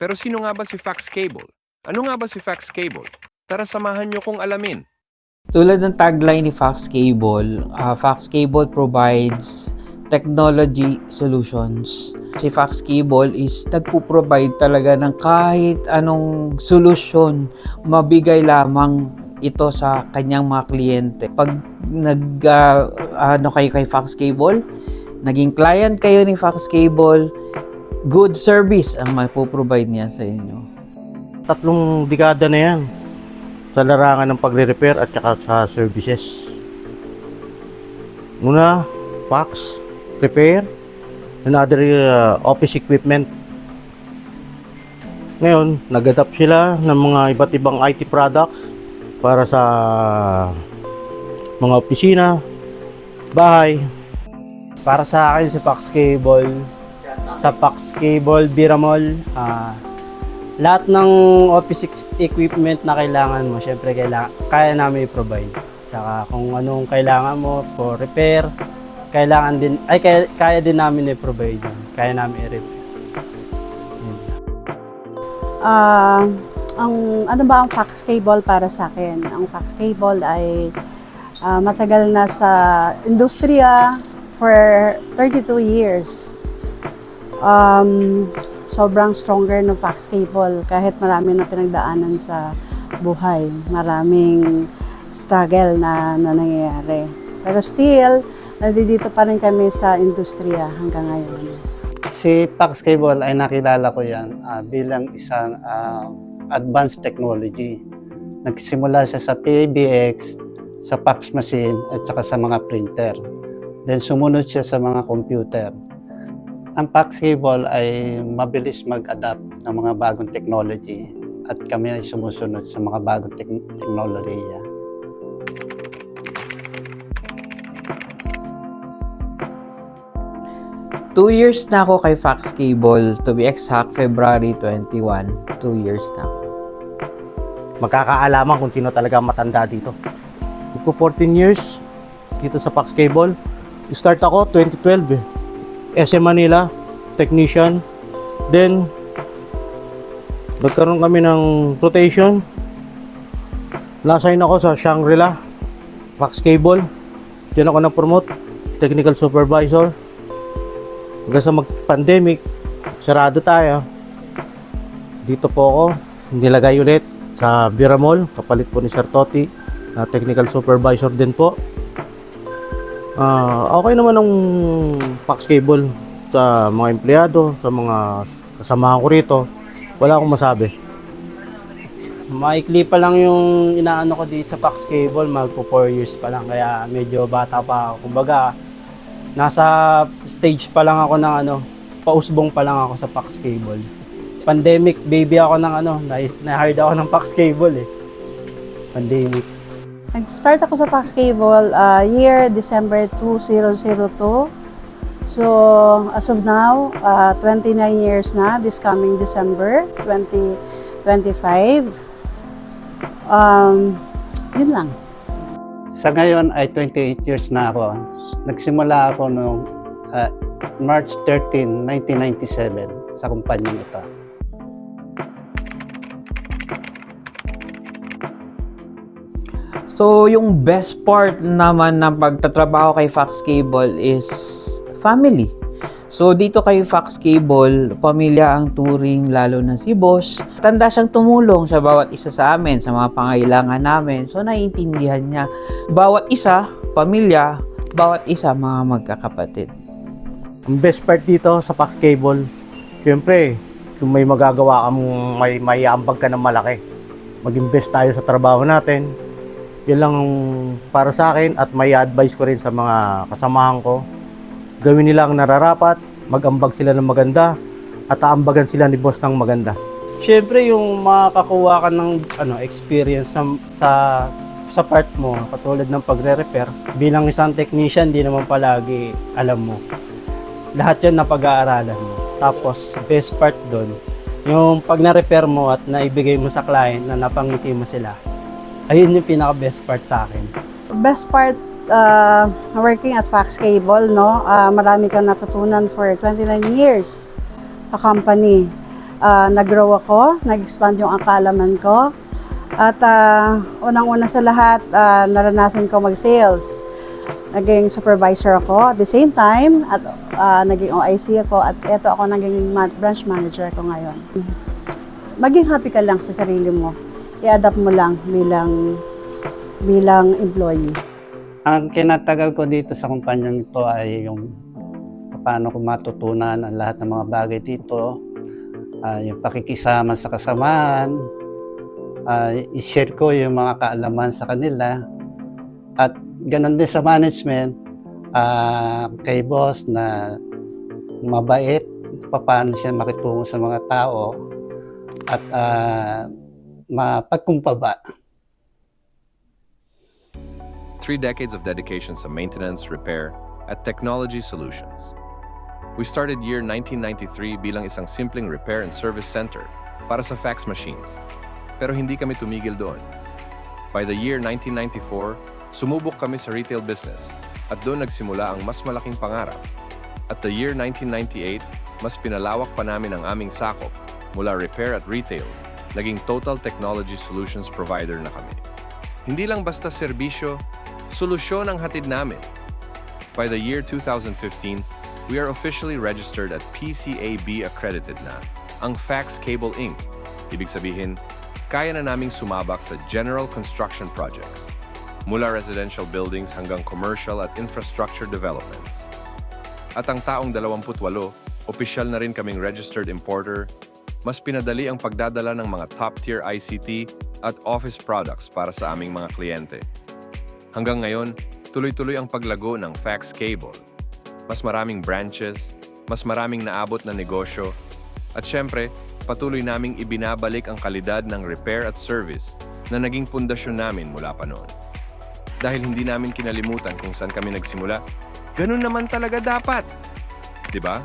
Pero sino nga ba si Fax Cable? Ano nga ba si Fax Cable? Tara samahan niyo kong alamin. Tulad ng tagline ni Fax Cable, ah, Fax Cable provides technology solutions. Si Fax Cable is nagpo-provide talaga ng kahit anong solusyon mabigay lamang ito sa kanyang mga kliyente. Pag nag ah, ano kayo kay Fax Cable, naging client kayo ni Fax Cable, good service ang mapoprovide niya sa inyo. tatlong dekada na yan sa larangan ng pagre-repair at saka sa services. Una, fax, repair, and other uh, office equipment. Ngayon, nag-adapt sila ng mga iba't ibang IT products para sa mga opisina, bahay, Para sa akin si Pax Cable, sa Pax Cable Biramol, ah, lahat ng office equipment na kailangan mo, syempre kailangan, kaya namin i-provide. Tsaka kung anong kailangan mo for repair, kailangan din, ay kaya, kaya din namin i-provide yun. Kaya namin i-repair. Ah, ang ano ba ang fax cable para sa akin? Ang fax cable ay ah, matagal na sa industriya for 32 years. Um, sobrang stronger ng fax cable kahit marami na pinagdaanan sa buhay. Maraming struggle na, na nangyayari. Pero still, nandito pa rin kami sa industriya hanggang ngayon. Si Pax Cable ay nakilala ko yan ah, bilang isang ah, advanced technology. Nagsimula siya sa PABX, sa fax machine at saka sa mga printer. Then sumunod siya sa mga computer. Ang Pax Cable ay mabilis mag-adapt ng mga bagong technology at kami ay sumusunod sa mga bagong tek- teknolohiya. Two years na ako kay Fax Cable. To be exact, February 21. Two years na ako. magkakaalaman kung sino talaga ang matanda dito. Ko 14 years dito sa Pax Cable. Start ako 2012 eh. SM Manila, technician. Then, nagkaroon kami ng rotation. Nasign ako sa Shangri-La, Pax Cable. Diyan ako na-promote, technical supervisor. Hanggang sa mag-pandemic, sarado tayo. Dito po ako, nilagay ulit sa Biramol, kapalit po ni Sir Toti, na technical supervisor din po. Ah, okay naman ang Pax Cable sa mga empleyado, sa mga kasamahan ko rito. Wala akong masabi. Maikli pa lang yung inaano ko dito sa Pax Cable, magpo 4 years pa lang, kaya medyo bata pa ako. Kumbaga, nasa stage pa lang ako ng ano, pausbong pa lang ako sa Pax Cable. Pandemic, baby ako ng ano, na- na-hired ako ng Pax Cable eh. Pandemic. Nag-start ako sa Fox Cable uh, year December 2002. So, as of now, uh, 29 years na this coming December 2025. Um, yun lang. Sa ngayon ay 28 years na ako. Nagsimula ako noong ah, March 13, 1997 sa kumpanyang ito. So, yung best part naman ng pagtatrabaho kay Fax Cable is family. So, dito kay Fax Cable, pamilya ang turing lalo na si boss. Tanda siyang tumulong sa bawat isa sa amin, sa mga pangailangan namin. So, naiintindihan niya. Bawat isa, pamilya, bawat isa, mga magkakapatid. Ang best part dito sa Pax Cable, syempre, kung may magagawa ka mong may, may ambag ka ng malaki, mag-invest tayo sa trabaho natin. Yan lang ang para sa akin at may advice ko rin sa mga kasamahan ko. Gawin nila ang nararapat, mag-ambag sila ng maganda, at aambagan sila ni boss ng maganda. Siyempre, yung makakakuha ka ng ano, experience sa, sa, sa part mo, katulad ng pagre-repair, bilang isang technician, di naman palagi alam mo. Lahat yan napag-aaralan mo. Tapos, best part doon, yung pag na-repair mo at naibigay mo sa client na napangiti mo sila, ayun yung pinaka-best part sa akin. Best part uh, working at Fox Cable, no? Uh, marami kang natutunan for 29 years sa company. ah, nag-grow ako, nag-expand yung akalaman ko. At ah, unang-una sa lahat, ah, naranasan ko mag-sales. Naging supervisor ako at the same time at ah, naging OIC ako at eto ako naging branch manager ko ngayon. Maging happy ka lang sa sarili mo. I-adapt mo lang bilang bilang employee. Ang kinatagal ko dito sa kumpanyang ito ay yung paano ko matutunan ang lahat ng mga bagay dito, ah, yung pakikisama sa kasamahan, ah, i-share ko yung mga kaalaman sa kanila, at ganun din sa management, ah, kay boss na mabait, paano siya makitungo sa mga tao, at ah, mapagkumbaba. Three decades of dedication sa maintenance, repair, at technology solutions. We started year 1993 bilang isang simpleng repair and service center para sa fax machines. Pero hindi kami tumigil doon. By the year 1994, sumubok kami sa retail business at doon nagsimula ang mas malaking pangarap. At the year 1998, mas pinalawak pa namin ang aming sakop mula repair at retail, naging total technology solutions provider na kami. Hindi lang basta serbisyo, solusyon ang hatid namin. By the year 2015, we are officially registered at PCAB accredited na ang Fax Cable Inc. Ibig sabihin, kaya na naming sumabak sa general construction projects, mula residential buildings hanggang commercial at infrastructure developments. At ang taong 28, opisyal na rin kaming registered importer, mas pinadali ang pagdadala ng mga top-tier ICT at office products para sa aming mga kliyente. Hanggang ngayon, tuloy-tuloy ang paglago ng fax cable. Mas maraming branches, mas maraming naabot na negosyo, at syempre, patuloy naming ibinabalik ang kalidad ng repair at service na naging pundasyon namin mula pa noon. Dahil hindi namin kinalimutan kung saan kami nagsimula, ganun naman talaga dapat. ba?